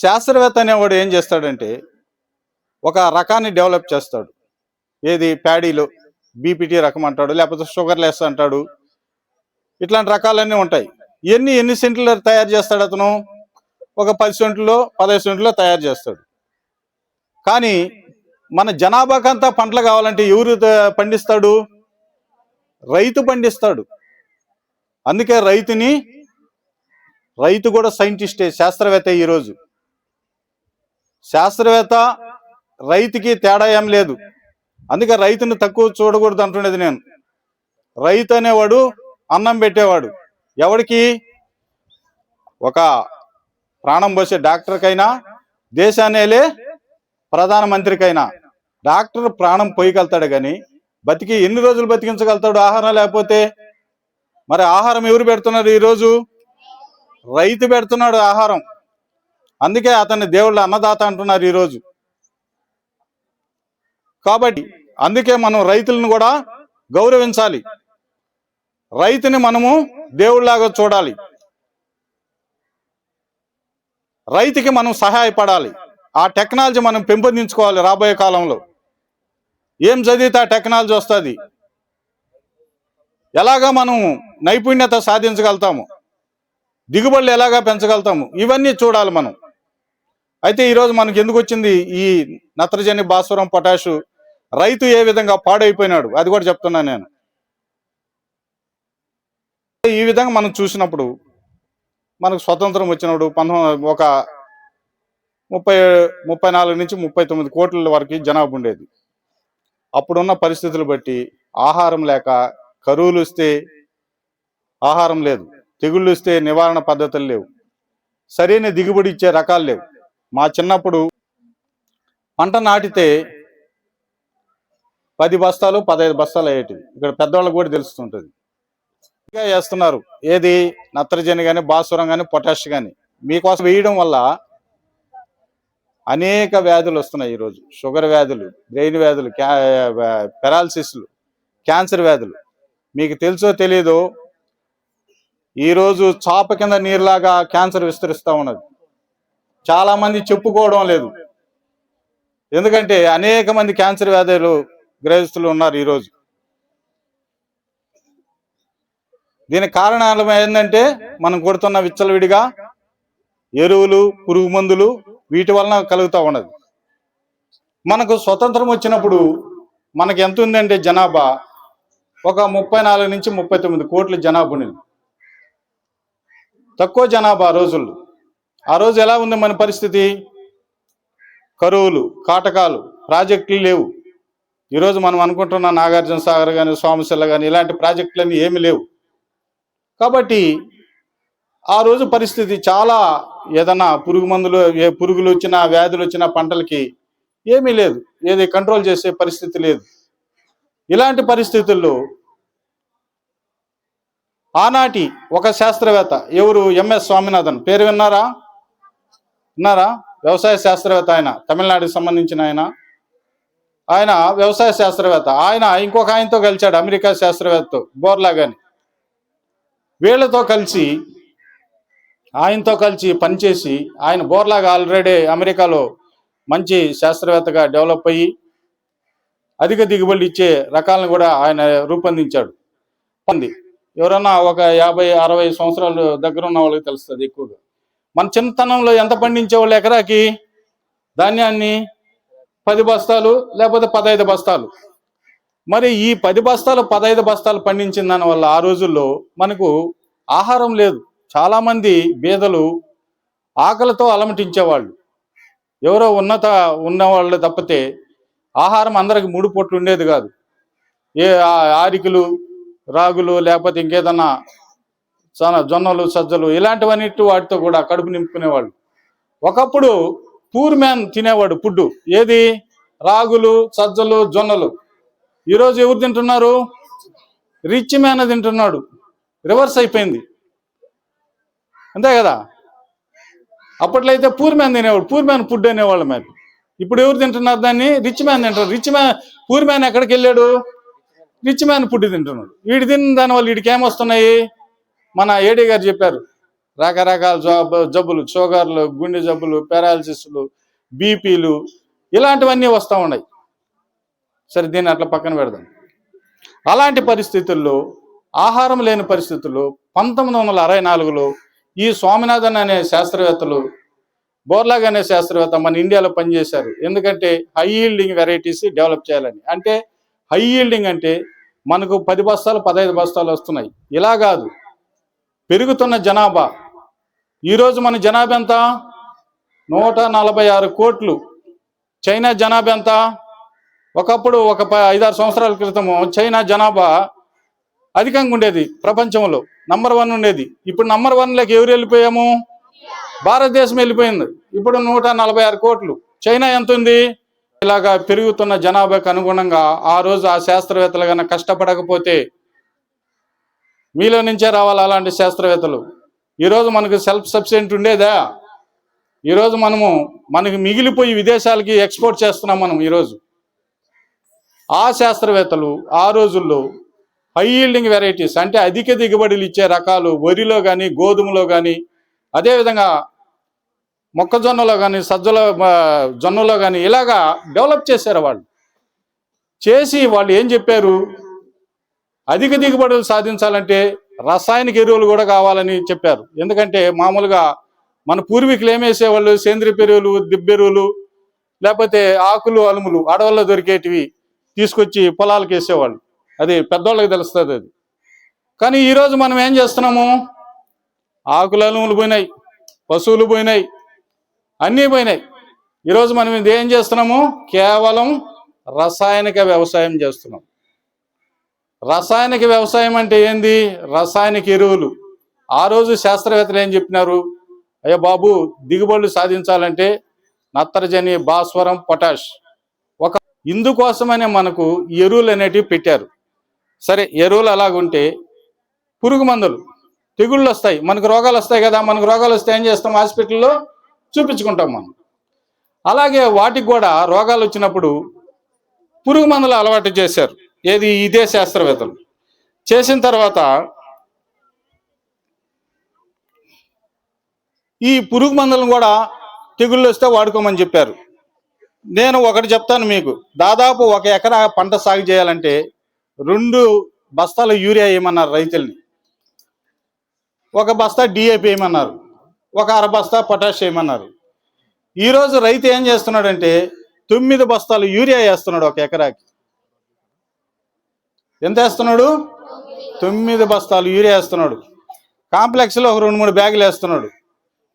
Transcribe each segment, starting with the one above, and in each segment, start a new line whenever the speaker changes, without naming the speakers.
శాస్త్రవేత్త అనేవాడు ఏం చేస్తాడంటే ఒక రకాన్ని డెవలప్ చేస్తాడు. ఏది? ప్యాడీలో బీపీటీ రకం అంటాడు లేకపోతే షుగర్ లెస్ అంటాడు. ఇట్లాంటి రకాలన్నీ ఉంటాయి. ఎన్ని ఎన్ని సెంట్లు తయారు చేస్తాడు అతను? ఒక పది సెంట్లో పదహైదు సెంట్లో తయారు చేస్తాడు. కానీ మన జనాభాకంతా పంటలు కావాలంటే ఎవరు పండిస్తాడు? రైతు పండిస్తాడు. అందుకే రైతుని రైతు కూడా సైంటిస్టే శాస్త్రవేత్త ఈరోజు. శాస్త్రవేత్త రైతుకి తేడా ఏం లేదు. అందుకే రైతుని తక్కువ చూడకూడదు అంటున్నది నేను. రైతు అనేవాడు అన్నం పెట్టేవాడు. ఎవడికి? ఒక ప్రాణం పోసే డాక్టర్కైనా దేశానేలే ప్రధానమంత్రికైనా. డాక్టర్ ప్రాణం పోయగలుగుతాడు కానీ బతికి ఎన్ని రోజులు బతికించగలుగుతాడు? ఆహారం లేకపోతే? మరి ఆహారం ఎవరు పెడుతున్నారు ఈరోజు? రైతు పెడుతున్నాడు ఆహారం. అందుకే అతన్ని దేవుళ్ళ అన్నదాత అంటున్నారు ఈరోజు. కాబట్టి అందుకే మనం రైతులను కూడా గౌరవించాలి. రైతుని మనము దేవుళ్ళాగా చూడాలి. రైతుకి మనం సహాయపడాలి. ఆ టెక్నాలజీ మనం పెంపొందించుకోవాలి రాబోయే కాలంలో. ఏం చదివితే ఆ టెక్నాలజీ వస్తుంది. ఎలాగా మనం నైపుణ్యత సాధించగలుగుతాము? దిగుబడులు ఎలాగా పెంచగలుగుతాము? ఇవన్నీ చూడాలి మనం. అయితే ఈరోజు మనకి ఎందుకు వచ్చింది ఈ నత్రజని భాస్వరం పొటాషు? రైతు ఏ విధంగా పాడైపోయినాడు? అది కూడా చెప్తున్నాను నేను. ఈ విధంగా మనం చూసినప్పుడు మనకు స్వతంత్రం వచ్చినప్పుడు పంతొమ్మిది ఒక ముప్పై ముప్పై నాలుగు నుంచి ముప్పై తొమ్మిది కోట్ల వరకు జనాభా ఉండేది. అప్పుడున్న పరిస్థితులు బట్టి ఆహారం లేక కరువులు వస్తే ఆహారం లేదు. తెగుళ్ళు వస్తే నివారణ పద్ధతులు లేవు. సరైన దిగుబడి ఇచ్చే రకాలు లేవు. మా చిన్నప్పుడు పంట నాటితే పది బస్తాలు పదహైదు బస్తాలు అయ్యేటివి. ఇక్కడ పెద్దవాళ్ళకు కూడా తెలుస్తుంటుంది. ఇంకా వేస్తున్నారు. ఏది? నత్రజని కానీ భాస్వరం కానీ పొటాష్ కానీ మీకోసం వేయడం వల్ల అనేక వ్యాధులు వస్తున్నాయి ఈరోజు. షుగర్ వ్యాధులు బ్రెయిన్ వ్యాధులు క్యా పెరాలసిస్లు క్యాన్సర్ వ్యాధులు. మీకు తెలుసో తెలీదో ఈరోజు చాప కింద నీరులాగా క్యాన్సర్ విస్తరిస్తూ ఉన్నది. చాలా మంది చెప్పుకోవడం లేదు. ఎందుకంటే అనేక మంది క్యాన్సర్ వ్యాధులు గ్రహిస్తులు ఉన్నారు ఈరోజు. దీనికి కారణాలు ఏంటంటే మనం కొడుతున్న విచ్చలవిడిగా ఎరువులు పురుగు మందులు వీటి వలన కలుగుతూ ఉన్నది. మనకు స్వతంత్రం వచ్చినప్పుడు మనకు ఎంత ఉందంటే జనాభా ఒక ముప్పై నాలుగు నుంచి ముప్పై తొమ్మిది కోట్ల జనాభా తక్కువ జనాభా రోజుల్లో. ఆ రోజు ఎలా ఉంది మన పరిస్థితి? కరువులు కాటకాలు ప్రాజెక్టులు లేవు. ఈరోజు మనం అనుకుంటున్న నాగార్జున సాగర్ కానీ సోమశిల కానీ ఇలాంటి ప్రాజెక్టులన్నీ ఏమి లేవు. కాబట్టి ఆ రోజు పరిస్థితి చాలా ఏదన్నా పురుగు మందులు ఏ పురుగులు వచ్చినా వ్యాధులు వచ్చినా పంటలకి ఏమీ లేదు. ఏది కంట్రోల్ చేసే పరిస్థితి లేదు. ఇలాంటి పరిస్థితుల్లో ఆనాటి ఒక శాస్త్రవేత్త ఎవరు? M S Swaminathan. పేరు విన్నారా? ఉన్నారా వ్యవసాయ శాస్త్రవేత్త ఆయన తమిళనాడుకి సంబంధించిన ఆయన. ఆయన వ్యవసాయ శాస్త్రవేత్త. ఆయన ఇంకొక ఆయనతో కలిశాడు అమెరికా శాస్త్రవేత్త బోర్లా గాని. వీళ్ళతో కలిసి ఆయనతో కలిసి పనిచేసి ఆయన బోర్లాగా ఆల్రెడీ అమెరికాలో మంచి శాస్త్రవేత్తగా డెవలప్ అయ్యి అధిక దిగుబడి ఇచ్చే రకాలను కూడా ఆయన రూపొందించాడు. ఉంది ఎవరన్నా ఒక యాభై అరవై సంవత్సరాలు దగ్గర ఉన్న వాళ్ళకి తెలుస్తుంది ఎక్కువగా. మన చిన్నతనంలో ఎంత పండించేవాళ్ళు ఎకరాకి? ధాన్యాన్ని పది బస్తాలు లేకపోతే పదహైదు బస్తాలు. మరి ఈ పది బస్తాలు పదహైదు బస్తాలు పండించిన దాని వల్ల ఆ రోజుల్లో మనకు ఆహారం లేదు. చాలామంది బీదలు ఆకలితో అలమటించేవాళ్ళు. ఎవరో ఉన్నత ఉన్నవాళ్ళు తప్పితే ఆహారం అందరికి మూడు పొట్లు ఉండేది కాదు. ఏ ఆ- ఆరికలు రాగులు లేకపోతే ఇంకేదన్నా జొన్నలు సజ్జలు ఇలాంటివన్నిటి వాటితో కూడా కడుపు నింపుకునేవాళ్ళు. ఒకప్పుడు పూర్ మ్యాన్ తినేవాడు ఫుడ్ ఏది? రాగులు సజ్జలు జొన్నలు. ఈరోజు ఎవరు తింటున్నారు? రిచ్ మ్యాన్ తింటున్నాడు. రివర్స్ అయిపోయింది. అంతే కదా? అప్పట్లో అయితే పూర్ మ్యాన్ తినేవాడు. పూర్ మ్యాన్ ఫుడ్ అనేవాళ్ళు మరి. ఇప్పుడు ఎవరు తింటున్నారు దాన్ని? రిచ్ మ్యాన్ తింటారు రిచ్ మ్యాన్ పూర్ మ్యాన్ ఎక్కడికి వెళ్ళాడు రిచ్ మ్యాన్ ఫుడ్ తింటున్నాడు. వీడి తిన్న దాని వల్ల వీడికి ఏమొస్తున్నాయి? మన ఏడీ గారు చెప్పారు. రకరకాల జాబ్ జబ్బులు షుగర్లు గుండె జబ్బులు పారాలసిస్లు బీపీలు ఇలాంటివన్నీ వస్తూ ఉన్నాయి. సరే దీన్ని అట్లా పక్కన పెడదాం. అలాంటి పరిస్థితుల్లో ఆహారం లేని పరిస్థితుల్లో పంతొమ్మిది వందల అరవై నాలుగులో ఈ స్వామినాథన్ అనే శాస్త్రవేత్తలు బోర్లాగ్ అనే శాస్త్రవేత్త మన ఇండియాలో పనిచేశారు. ఎందుకంటే హై ఈల్డింగ్ వెరైటీస్ డెవలప్ చేయాలని. అంటే హై ఈల్డింగ్ అంటే మనకు పది బస్తాలు పదహైదు బస్తాలు వస్తున్నాయి. ఇలా కాదు. పెరుగుతున్న జనాభా. ఈరోజు మన జనాభా ఎంత? నూట నలభై ఆరు కోట్లు. చైనా జనాభా ఎంత? ఒకప్పుడు ఒక ప- ఐదారు సంవత్సరాల క్రితము చైనా జనాభా అధికంగా ఉండేది ప్రపంచంలో. నంబర్ వన్ ఉండేది. ఇప్పుడు నంబర్ వన్లోకి ఎవరు వెళ్ళిపోయాము? భారతదేశం వెళ్ళిపోయింది. ఇప్పుడు నూట నలభై ఆరు కోట్లు. చైనా ఎంత ఉంది? ఇలాగా పెరుగుతున్న జనాభాకు అనుగుణంగా ఆ రోజు ఆ శాస్త్రవేత్తలు కన్నా కష్టపడకపోతే మీలో నుంచే రావాలి అలాంటి శాస్త్రవేత్తలు. ఈరోజు మనకు సెల్ఫ్ సబ్సిడెంట్ ఉండేదా? ఈరోజు మనము మనకి మిగిలిపోయి విదేశాలకి ఎక్స్పోర్ట్ చేస్తున్నాం మనం ఈరోజు. ఆ శాస్త్రవేత్తలు ఆ రోజుల్లో హై ఈల్డింగ్ వెరైటీస్ అంటే అధిక దిగుబడులు ఇచ్చే రకాలు వరిలో కానీ గోధుమలో కానీ అదేవిధంగా మొక్కజొన్నలో కానీ సజ్జల జొన్నలో కానీ ఇలాగా డెవలప్ చేశారు వాళ్ళు. చేసి వాళ్ళు ఏం చెప్పారు? అధిక దిగుబడులు సాధించాలంటే రసాయనిక ఎరువులు కూడా కావాలని చెప్పారు. ఎందుకంటే మామూలుగా మన పూర్వీకులు ఏమేసేవాళ్ళు సేంద్రియ ఎరువులు దిబ్బెరువులు లేకపోతే ఆకులు అలుములు అడవుల్లో దొరికేటివి తీసుకొచ్చి పొలాలకు వేసేవాళ్ళు. అది పెద్దోళ్ళకి తెలుస్తుంది అది. కానీ ఈరోజు మనం ఏం చేస్తున్నాము? ఆకులు అలుములు పోయినాయి పశువులు పోయినాయి అన్నీ పోయినాయి. ఈరోజు మనం ఇది ఏం చేస్తున్నాము? కేవలం రసాయనిక వ్యవసాయం చేస్తున్నాం. రసాయనిక వ్యవసాయం అంటే ఏంది? రసాయనిక ఎరువులు. ఆ రోజు శాస్త్రవేత్తలు ఏం చెప్పినారు? అయ్యా బాబు దిగుబడులు సాధించాలంటే నత్రజని భాస్వరం పొటాష్. ఒక ఇందుకోసమనే మనకు ఈ ఎరువులు అనేటివి పెట్టారు. సరే ఎరువులు అలాగుంటే పురుగు మందులు తెగుళ్ళు వస్తాయి. మనకు రోగాలు వస్తాయి కదా మనకు రోగాలు వస్తే ఏం చేస్తాం? హాస్పిటల్లో చూపించుకుంటాం మనం. అలాగే వాటికి కూడా రోగాలు వచ్చినప్పుడు పురుగు మందులు అలవాటు చేశారు. ఏది ఇదే శాస్త్రవేత్తలు చేసిన తర్వాత ఈ పురుగు మందులను కూడా తెగుళ్ళు వస్తే వాడుకోమని చెప్పారు. నేను ఒకటి చెప్తాను మీకు. దాదాపు ఒక ఎకరా పంట సాగు చేయాలంటే రెండు బస్తాల యూరియా వేయమన్నారు రైతుల్ని. ఒక బస్తా డిఏపి వేయమన్నారు. ఒక అర బస్తా పొటాష్ వేయమన్నారు. ఈరోజు రైతు ఏం చేస్తున్నాడంటే తొమ్మిది బస్తాలు యూరియా వేస్తున్నాడు ఒక ఎకరాకి. ఎంత వేస్తున్నాడు? తొమ్మిది బస్తాలు యూరియా వేస్తున్నాడు. కాంప్లెక్స్లో ఒక రెండు మూడు బ్యాగులు వేస్తున్నాడు.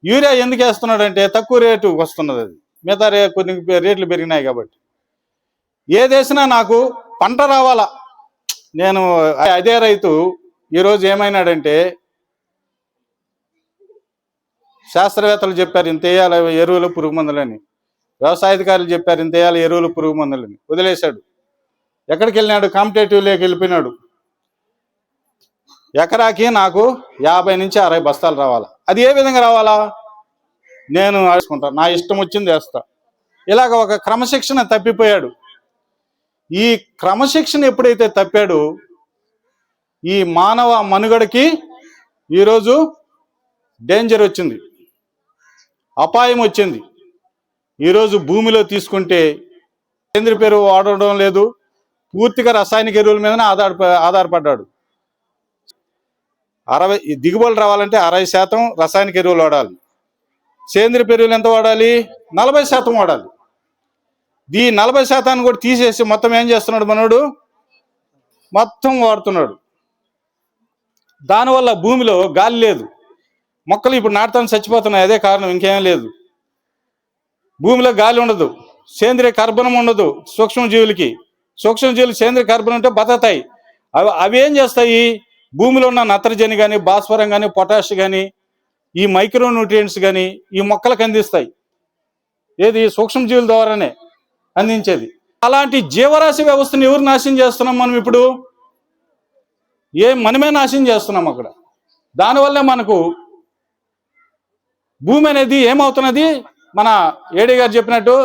యూరియా ఎందుకు వేస్తున్నాడు అంటే తక్కువ రేటు వస్తున్నది అది. మిగతా రే కొన్ని రేట్లు పెరిగినాయి కాబట్టి. ఏదేసినా నాకు పంట రావాలా? నేను అదే రైతు ఈరోజు ఏమైనాడంటే శాస్త్రవేత్తలు చెప్పారు ఇంత వేయాలి ఎరువులు పురుగు మందులని. వ్యవసాయాధికారులు చెప్పారు ఇంత వేయాలి ఎరువులు పురుగు మందులని. వదిలేశాడు. ఎక్కడికి వెళ్ళినాడు కాంపిటేటివ్ లేక వెళ్ళిపోయినాడు. ఎకరాకి నాకు యాభై నుంచి అరవై బస్తాలు రావాలా? అది ఏ విధంగా రావాలా? నేను ఆడుకుంటా నా ఇష్టం వచ్చింది వేస్తా. ఇలాగ ఒక క్రమశిక్షణ తప్పిపోయాడు. ఈ క్రమశిక్షణ ఎప్పుడైతే తప్పాడో ఈ మానవ మనుగడకి ఈరోజు డేంజర్ వచ్చింది. అపాయం వచ్చింది. ఈరోజు భూమిలో తీసుకుంటే కేంద్ర పేరు వాడడం లేదు. పూర్తిగా రసాయనిక ఎరువుల మీదనే ఆధార ఆధారపడ్డాడు. అరవై దిగుబడులు రావాలంటే అరవై శాతం రసాయనిక ఎరువులు వాడాలి. సేంద్రియ ఎరువులు ఎంత వాడాలి? నలభై శాతం వాడాలి. ఈ నలభై శాతాన్ని కూడా తీసేసి మొత్తం ఏం చేస్తున్నాడు మనోడు? మొత్తం వాడుతున్నాడు. దానివల్ల భూమిలో గాలి లేదు. మొక్కలు ఇప్పుడు నాటుతాను చచ్చిపోతున్నాయి. అదే కారణం. ఇంకేం లేదు. భూమిలో గాలి ఉండదు. సేంద్రియ కర్బనం ఉండదు సూక్ష్మజీవులకి. సూక్ష్మజీవులు సేంద్రియ కార్బన్ ఉంటే బతతాయి అవి అవి ఏం చేస్తాయి? భూమిలో ఉన్న నత్రజని కానీ భాస్వరం కానీ పొటాష్ కానీ ఈ మైక్రో న్యూట్రియంట్స్ కానీ ఈ మొక్కలకు అందిస్తాయి. ఏది? సూక్ష్మజీవుల ద్వారానే అందించేది. అలాంటి జీవరాశి వ్యవస్థను ఎవరు నాశనం చేస్తున్నాం మనం ఇప్పుడు? ఏ మనమే నాశనం చేస్తున్నాం అక్కడ. దానివల్లే మనకు భూమి అనేది ఏమవుతున్నది? మన ఏడి గారు చెప్పినట్టు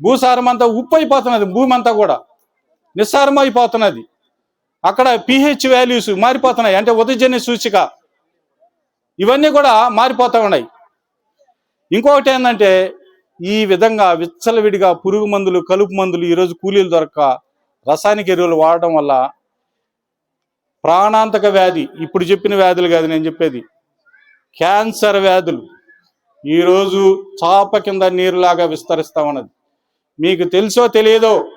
భూసారం అంతా ఉప్పు అయిపోతున్నది భూమి అంతా కూడా. నిస్సారమైపోతున్నది. అక్కడ పిహెచ్ వాల్యూస్ మారిపోతున్నాయి. అంటే ఉదజన్య సూచిక. ఇవన్నీ కూడా మారిపోతూ ఉన్నాయి. ఇంకొకటి ఏంటంటే ఈ విధంగా విచ్చలవిడిగా పురుగు మందులు కలుపు మందులు ఈరోజు కూలీలు దొరక్క రసాయనిక ఎరువులు వాడడం వల్ల ప్రాణాంతక వ్యాధి ఇప్పుడు చెప్పిన వ్యాధులు కాదు నేను చెప్పేది. క్యాన్సర్ వ్యాధులు. ఈరోజు చాప కింద నీరులాగా విస్తరిస్తా ఉన్నది. మీకు తెలుసో తెలియదో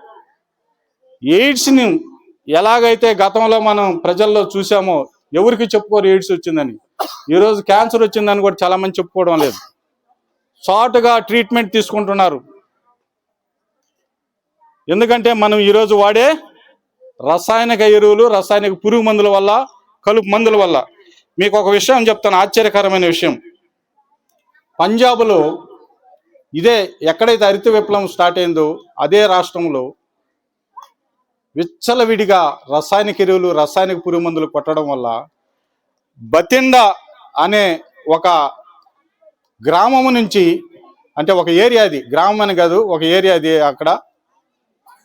ఎయిడ్స్ని ఎలాగైతే గతంలో మనం ప్రజల్లో చూసామో ఎవరికి చెప్పుకోరు ఎయిడ్స్ వచ్చిందని. ఈరోజు క్యాన్సర్ వచ్చిందని కూడా చాలా మంది చెప్పుకోవడం లేదు. షార్ట్గా ట్రీట్మెంట్ తీసుకుంటున్నారు. ఎందుకంటే మనం ఈరోజు వాడే రసాయనిక ఎరువులు రసాయనిక పురుగు మందుల వల్ల కలుపు మందుల వల్ల. మీకు ఒక విషయం చెప్తాను ఆశ్చర్యకరమైన విషయం. పంజాబ్లో ఇదే ఎక్కడైతే హరిత విప్లవం స్టార్ట్ అయిందో అదే రాష్ట్రంలో విచ్చలవిడిగా రసాయనిక ఎరువులు రసాయనిక పురుగు మందులు కొట్టడం వల్ల బతిండా అనే ఒక గ్రామము నుంచి అంటే ఒక ఏరియా అది గ్రామం అని కాదు ఒక ఏరియా అది అక్కడ.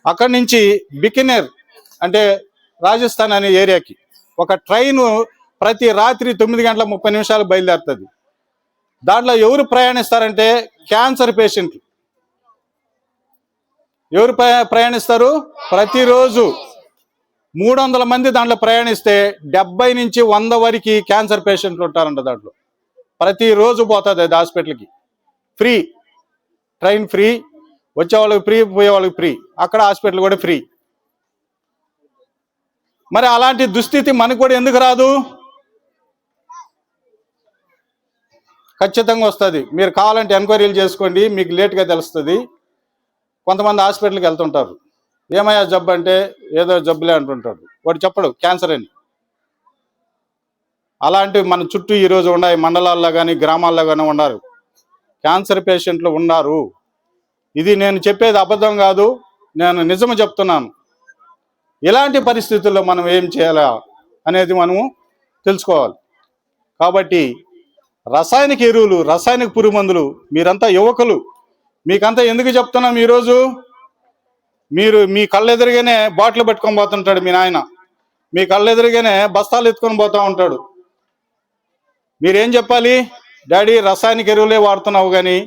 అక్కడి నుంచి బికినేర్ అంటే రాజస్థాన్ అనే ఏరియాకి ఒక ట్రైను ప్రతి రాత్రి తొమ్మిది గంటల ముప్పై నిమిషాలు బయలుదేరుతుంది. దాంట్లో ఎవరు ప్రయాణిస్తారంటే క్యాన్సర్ పేషెంట్లు. ఎవరు ప్రయా- ప్రయాణిస్తారు? ప్రతిరోజు మూడు వందల మంది దాంట్లో ప్రయాణిస్తే డెబ్బై నుంచి వంద వరకు క్యాన్సర్ పేషెంట్లు ఉంటారంట దాంట్లో. ప్రతిరోజు పోతుంది అది హాస్పిటల్కి. ఫ్రీ. Train free. వచ్చే వాళ్ళకి ఫ్రీ పోయే వాళ్ళకి ఫ్రీ. అక్కడ హాస్పిటల్ కూడా ఫ్రీ. మరి అలాంటి దుస్థితి మనకు కూడా ఎందుకు రాదు? ఖచ్చితంగా వస్తుంది. మీరు కావాలంటే ఎంక్వైరీలు చేసుకోండి. మీకు లేట్గా తెలుస్తుంది. కొంతమంది హాస్పిటల్కి వెళ్తుంటారు. ఏమయ్యా జబ్బు అంటే ఏదో జబ్బులే అంటుంటాడు వాడు చెప్పడు క్యాన్సర్ అని. అలాంటివి మన చుట్టూ ఈరోజు ఉన్నాయి. మండలాల్లో కానీ గ్రామాల్లో కానీ ఉన్నారు. క్యాన్సర్ పేషెంట్లు ఉన్నారు. ఇది నేను చెప్పేది అబద్ధం కాదు నేను నిజము చెప్తున్నాను. ఇలాంటి పరిస్థితుల్లో మనం ఏం చేయాలా అనేది మనము తెలుసుకోవాలి. కాబట్టి రసాయనిక ఎరువులు రసాయనిక పురుగు మందులు మీరంతా యువకులు మీకంతా ఎందుకు చెప్తున్నాం ఈరోజు? మీరు మీ కళ్ళెదురుగానే బాటిల్ పెట్టుకొని పోతుంటాడు మీ నాయన. మీ కళ్ళెదురుగానే బస్తాలు ఎత్తుకొని పోతూ ఉంటాడు. మీరేం చెప్పాలి? డాడీ రసాయనిక ఎరువులే వాడుతున్నావు కానీ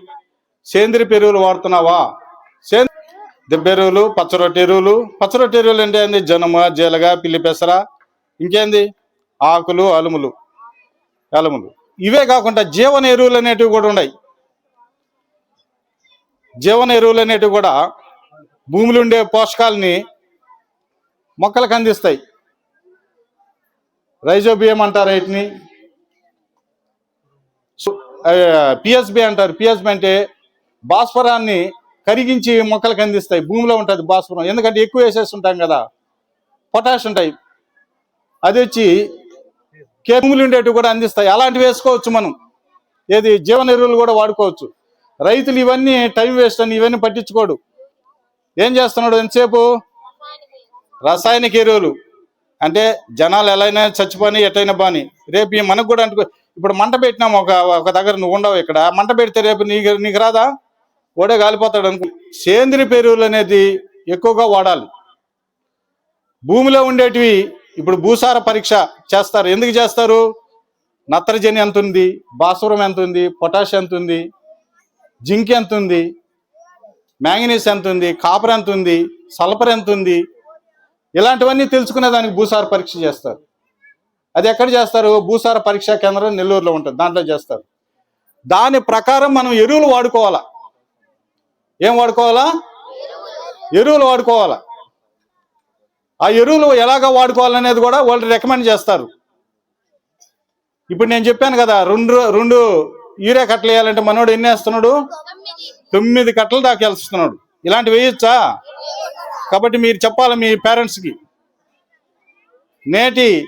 సేంద్రియ ఎరువులు వాడుతున్నావా? సేంద్ర దిబ్బ ఎరువులు పచ్చరొట్టి ఎరువులు. పచ్చరొట్టి ఎరువులు అంటే ఏంది? జనమ జీలగ పిల్లి పెసర. ఇంకేంది? ఆకులు అలుములు. అలుములు. ఇవే కాకుండా జీవన ఎరువులు అనేటివి కూడా ఉన్నాయి. జీవన ఎరువులు అనేటివి కూడా భూమిలో ఉండే పోషకాలని మొక్కలకు అందిస్తాయి. రైజోబియం అంటారు వీటిని. పిఎస్బి అంటారు. పిఎస్బి అంటే భాస్వరాన్ని కరిగించి మొక్కలకు అందిస్తాయి. భూమిలో ఉంటుంది భాస్వరం. ఎందుకంటే ఎక్కువ వేసేస్తుంటాం కదా. పొటాష్ ఉంటాయి. అది వచ్చి కే- భూములు ఉండేటివి కూడా అందిస్తాయి. అలాంటివి వేసుకోవచ్చు మనం. ఏది? జీవన ఎరువులు కూడా వాడుకోవచ్చు. రైతులు ఇవన్నీ టైం వేస్ట్ అని ఇవన్నీ పట్టించుకోడు. ఏం చేస్తున్నాడు ఎంతసేపు? రసాయనిక ఎరువులు. అంటే జనాలు ఎలా అయినా చచ్చిపోని ఎట్టయినా బాని రేపు మనకు కూడా అంటు ఇప్పుడు మంట పెట్టినాం ఒక ఒక దగ్గర నువ్వు ఉండవు ఇక్కడ. మంట పెడితే రేపు నీకు నీకు రాదా? ఓడే కాలిపోతాడు అనుకో సేంద్రియ ఎరువులు అనేది ఎక్కువగా వాడాలి. భూమిలో ఉండేటివి ఇప్పుడు భూసార పరీక్ష చేస్తారు. ఎందుకు చేస్తారు? నత్రజని ఎంత ఉంది? భాస్వరం ఎంత ఉంది? పొటాష్ ఎంత ఉంది? జింక్ ఎంత ఉంది? మ్యాంగనీస్ ఎంత ఉంది? కాపర్ ఎంత ఉంది? సల్ఫర్ ఎంత ఉంది? ఇలాంటివన్నీ తెలుసుకునే దానికి భూసార పరీక్ష చేస్తారు. అది ఎక్కడ చేస్తారు? భూసార పరీక్షా కేంద్రం నెల్లూరులో ఉంటుంది. దాంట్లో చేస్తారు. దాని ప్రకారం మనం ఎరువులు వాడుకోవాలా? ఏం వాడుకోవాలా? ఎరువులు వాడుకోవాలా? ఆ ఎరువులు ఎలాగ వాడుకోవాలనేది కూడా వాళ్ళు రికమెండ్ చేస్తారు. ఇప్పుడు నేను చెప్పాను కదా రెండు రెండు యూరియా కట్టలు వేయాలంటే మనోడు ఎన్ని వేస్తున్నాడు? తొమ్మిది కట్టలు దాకా వెళ్తున్నాడు ఇలాంటివి వేయొచ్చా? కాబట్టి మీరు చెప్పాలి మీ పేరెంట్స్కి నేటి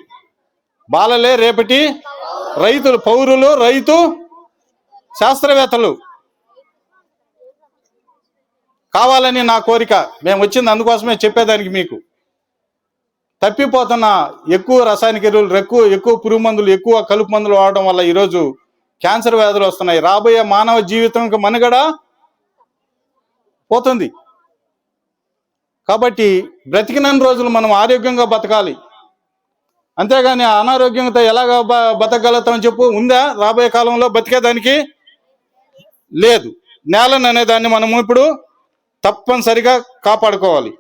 బాలలే రేపటి రైతులు పౌరులు రైతు శాస్త్రవేత్తలు కావాలని నా కోరిక. మేము వచ్చింది అందుకోసమే చెప్పేదానికి మీకు. తప్పిపోతున్న ఎక్కువ రసాయనిక ఎరువులు ఎక్కువ ఎక్కువ పురుగు మందులు ఎక్కువ కలుపు మందులు వాడడం వల్ల ఈరోజు క్యాన్సర్ వ్యాధులు వస్తున్నాయి. రాబోయే మానవ జీవితంకి మనుగడ పోతుంది. కాబట్టి బ్రతికినన్ని రోజులు మనం ఆరోగ్యంగా బతకాలి. అంతేగాని అనారోగ్యంతో ఎలాగ బ- చెప్పు ఉందా? రాబోయే కాలంలో బతికేదానికి లేదు. నేలను అనేదాన్ని మనము ఇప్పుడు తప్పనిసరిగా కాపాడుకోవాలి.